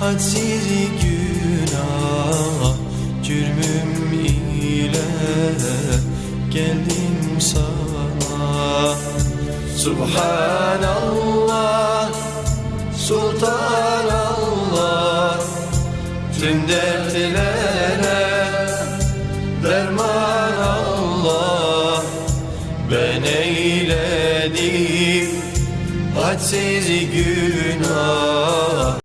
hadsiz günah Cürmüm ile geldim sana. Subhanallah Sultanallah Tüm dertlere derman Allah Ben eyledim hadsiz günah